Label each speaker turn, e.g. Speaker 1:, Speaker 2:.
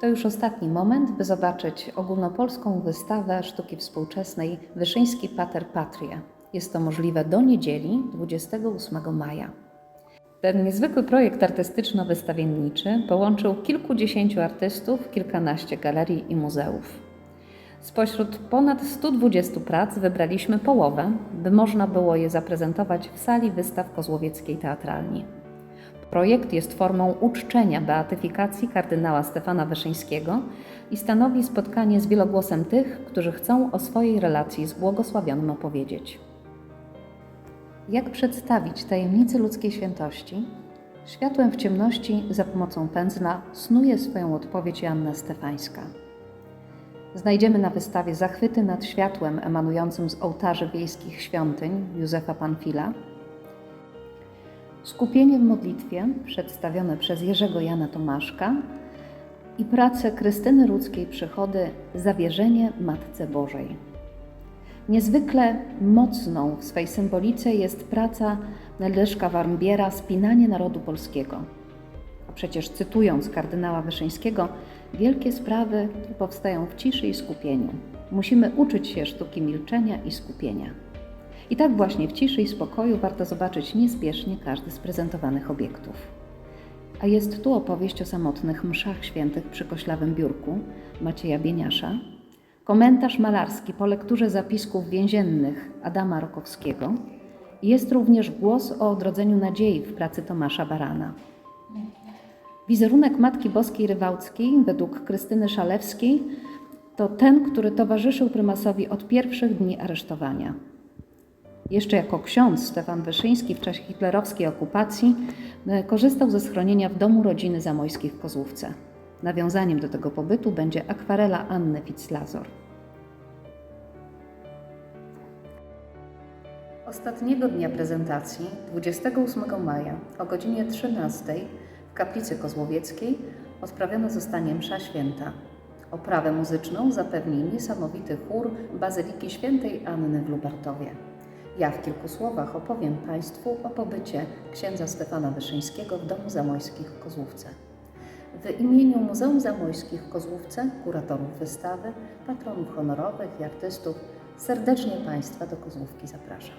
Speaker 1: To już ostatni moment, by zobaczyć ogólnopolską wystawę sztuki współczesnej Wyszyński Pater Patria. Jest to możliwe do niedzieli 28 maja. Ten niezwykły projekt artystyczno-wystawienniczy połączył kilkudziesięciu artystów, kilkanaście galerii i muzeów. Spośród ponad 120 prac wybraliśmy połowę, by można było je zaprezentować w sali wystaw Kozłowieckiej Teatralni. Projekt jest formą uczczenia beatyfikacji kardynała Stefana Wyszyńskiego i stanowi spotkanie z wielogłosem tych, którzy chcą o swojej relacji z błogosławionym opowiedzieć. Jak przedstawić tajemnicy ludzkiej świętości? Światłem w ciemności za pomocą pędzla snuje swoją odpowiedź Joanna Stefańska. Znajdziemy na wystawie zachwyty nad światłem emanującym z ołtarzy wiejskich świątyń Józefa Panfila, skupienie w modlitwie przedstawione przez Jerzego Jana Tomaszka i pracę Krystyny Rudzkiej Przychody Zawierzenie Matce Bożej. Niezwykle mocną w swej symbolice jest praca Leszka Warmbiera Spinanie narodu polskiego. A przecież cytując kardynała Wyszyńskiego, wielkie sprawy powstają w ciszy i skupieniu. Musimy uczyć się sztuki milczenia i skupienia. I tak właśnie w ciszy i spokoju warto zobaczyć niespiesznie każdy z prezentowanych obiektów. A jest tu opowieść o samotnych mszach świętych przy koślawym biurku Macieja Bieniasza, komentarz malarski po lekturze zapisków więziennych Adama Rokowskiego jest również głos o odrodzeniu nadziei w pracy Tomasza Barana. Wizerunek Matki Boskiej Rywałckiej według Krystyny Szalewskiej to ten, który towarzyszył prymasowi od pierwszych dni aresztowania. Jeszcze jako ksiądz Stefan Wyszyński w czasie hitlerowskiej okupacji e, korzystał ze schronienia w domu rodziny Zamojskich w Kozłówce. Nawiązaniem do tego pobytu będzie akwarela Anny Fitzlazor. Ostatniego dnia prezentacji, 28 maja o godzinie 13 w kaplicy kozłowieckiej odprawiona zostanie msza święta. Oprawę muzyczną zapewni niesamowity chór Bazyliki Świętej Anny w Lubartowie. Ja w kilku słowach opowiem Państwu o pobycie księdza Stefana Wyszyńskiego w Domu Zamojskich w Kozłówce. W imieniu Muzeum Zamojskich w Kozłówce, kuratorów wystawy, patronów honorowych i artystów serdecznie Państwa do Kozłówki zapraszam.